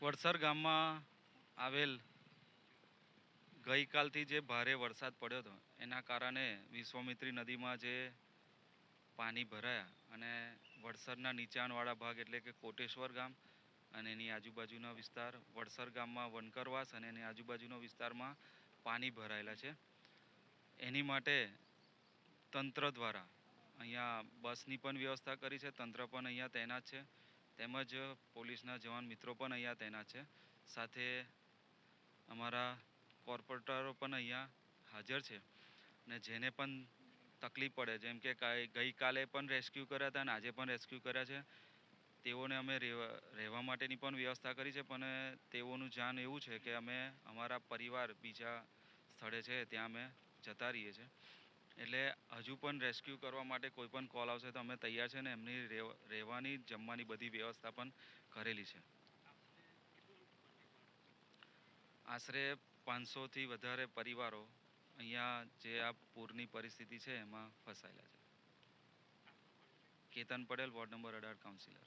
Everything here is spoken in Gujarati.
વડસર ગામમાં આવેલ ગઈકાલથી જે ભારે વરસાદ પડ્યો હતો, એના કારણે વિશ્વામિત્રી નદીમાં જે પાણી ભરાયા અને વડસરના નીચાણવાળા ભાગ એટલે કે કોટેશ્વર ગામ અને એની આજુબાજુનો વિસ્તાર, વડસર ગામમાં વનકરવાસ અને એની આજુબાજુનો વિસ્તારમાં પાણી ભરાયેલા છે. એની માટે તંત્ર દ્વારા અહીંયા બસની પણ વ્યવસ્થા કરી છે, તંત્ર પણ અહીંયા તૈનાત છે. તેમજ પોલીસના જવાન મિત્રો પણ અહીંયા તૈનાત છે. સાથે અમારા કોર્પોરેટરો પણ અહીંયા હાજર છે ને જેને પણ તકલીફ પડે, જેમ કે ગઈકાલે પણ રેસ્ક્યુ કર્યા હતા અને આજે પણ રેસ્ક્યુ કર્યા છે, તેઓને અમે રહેવા માટેની પણ વ્યવસ્થા કરી છે, પણ તેઓનું જાન એવું છે કે અમે અમારા પરિવાર બીજા સ્થળે છે, ત્યાં અમે જતા રહીએ છીએ. એટલે હજુ પણ રેસ્ક્યુ કરવા માટે કોઈ પણ કોલ આવશે તો અમે તૈયાર છે ને એમની રહેવા- રહેવાની, જમવાની બધી વ્યવસ્થા પણ કરેલી છે. આશરે પાંચસોથી વધારે પરિવારો અહીંયા જે આ પૂરની પરિસ્થિતિ છે એમાં ફસાયેલા છે. કેતન પટેલ, વોર્ડ નંબર અઢાર કાઉન્સિલર